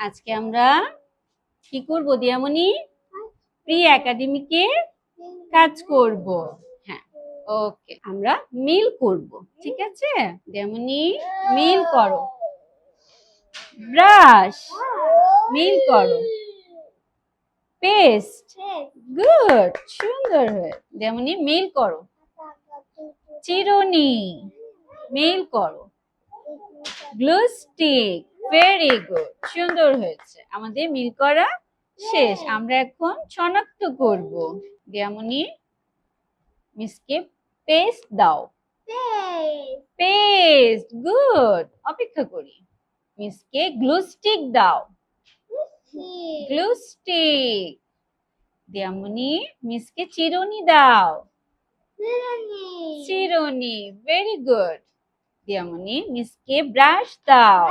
আজকে আমরা কি করব দিয়ামণি? প্রি একাডেমিকে কাজ করব। হ্যাঁ ওকে আমরা মিল করব, ঠিক আছে? দিয়ামণি, মিল করো। ব্রাশ মিল করো। পেস্ট গুড সুন্দর হয়ে যেমনি মেল করো। চিরুনি, মেল করো। গ্লু স্টিক ভেরি গুড সুন্দর হয়েছে। আমাদের মিল করা শেষ। আমরা এখন শনাক্ত করব। যেমনি মিসকে পেস্ট দাও। Paste good. অপেক্ষা করি। মিসকে গ্লু স্টিক দাও। গ্লু স্টিক দিয়ামনি মিসকে চিরুনি দাও। চিরুনি! ভেরি গুড দিয়ামনি মিসকে ব্রাশ দাও।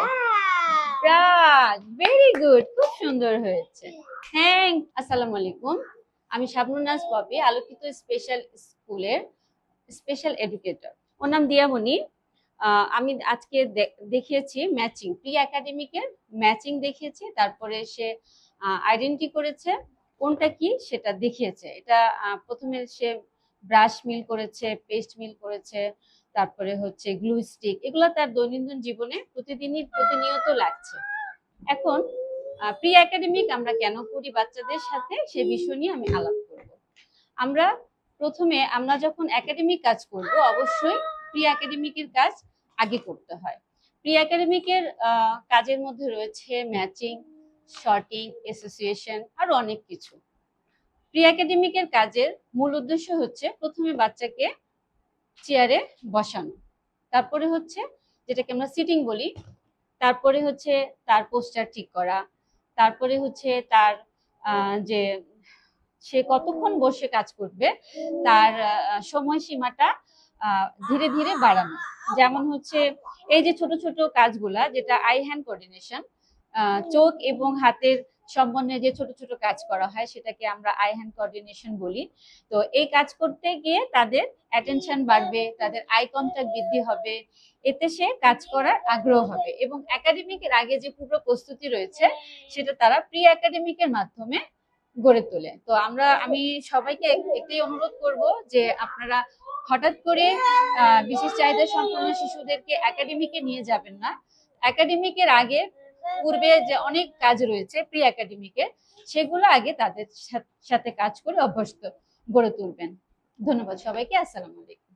ব্রাশ ভেরি গুড খুব সুন্দর হয়েছে। থ্যাংক আসসালামু আলাইকুম। আমি শাবনুনাজ পপি, আলোকিত স্পেশাল স্কুলের স্পেশাল এডুকেটর ওর নাম দিয়ামণি। আমি আজকে দেখিয়েছি ম্যাচিং প্রি একাডেমিকের ম্যাচিং দেখিয়েছি, তারপরে সে আইডেন্টি করেছে। কোনটা কি সেটা দেখিয়েছে। এটা প্রথমে সে ব্রাশ মিল করেছে পেস্ট মিল করেছে তারপরে হচ্ছে গ্লু স্টিক, এগুলো তার দৈনন্দিন জীবনে প্রতিদিনই প্রতিনিয়ত লাগছে। এখন প্রি একাডেমিক আমরা কেন করি বাচ্চাদের সাথে সে বিষয় নিয়ে আমি আলাপ করব। আমরা প্রথমে, আমরা যখন একাডেমিক কাজ করব, অবশ্যই প্রি একাডেমিকের কাজ আগে করতে হয়। প্রি একাডেমিকের কাজের মধ্যে রয়েছে ম্যাচিং শর্টিং অ্যাসোসিয়েশন আরও অনেক কিছু। প্রি একাডেমিকের কাজের মূল উদ্দেশ্য হচ্ছে প্রথমে বাচ্চাকে চেয়ারে বসানো। তারপরে হচ্ছে যেটাকে আমরা সিটিং বলি, তারপরে হচ্ছে তার পোস্টার ঠিক করা, তারপরে হচ্ছে তার যে সে কতক্ষণ বসে কাজ করবে, তার সময়সীমাটা ধীরে ধীরে বাড়ানো। যেমন হচ্ছে এই যে ছোট ছোট কাজগুলা, যেটা আই হ্যান্ড কোঅর্ডিনেশন চোখ এবং হাতের সমন্বয়ে যে ছোট ছোট কাজ করা হয় সেটাকে আমরা আই হ্যান্ড কোঅর্ডিনেশন বলি। তো এই কাজ করতে গিয়ে তাদের অ্যাটেনশন বাড়বে, তাদের আই কন্ট্যাক্ট বৃদ্ধি হবে, এতে সে কাজ করার আগ্রহ হবে এবং একাডেমিকের আগে যে পূর্ব প্রস্তুতি রয়েছে সেটা তারা প্রি একাডেমিকের মাধ্যমে গড়ে তোলে। তো আমরা, আমি সবাইকে এক- একটাই অনুরোধ করব যে আপনারা হঠাৎ করে বিশেষ চাহিদা সম্পন্ন শিশুদেরকে একাডেমিকে নিয়ে যাবেন না। একাডেমিকের আগে পূর্বে যে অনেক কাজ রয়েছে প্রি একাডেমিকে সেগুলো আগে তাদের সাথ- কাজ করে অভ্যস্ত গড়ে তুলবেন। ধন্যবাদ সবাইকে, আসসালামু আলাইকুম।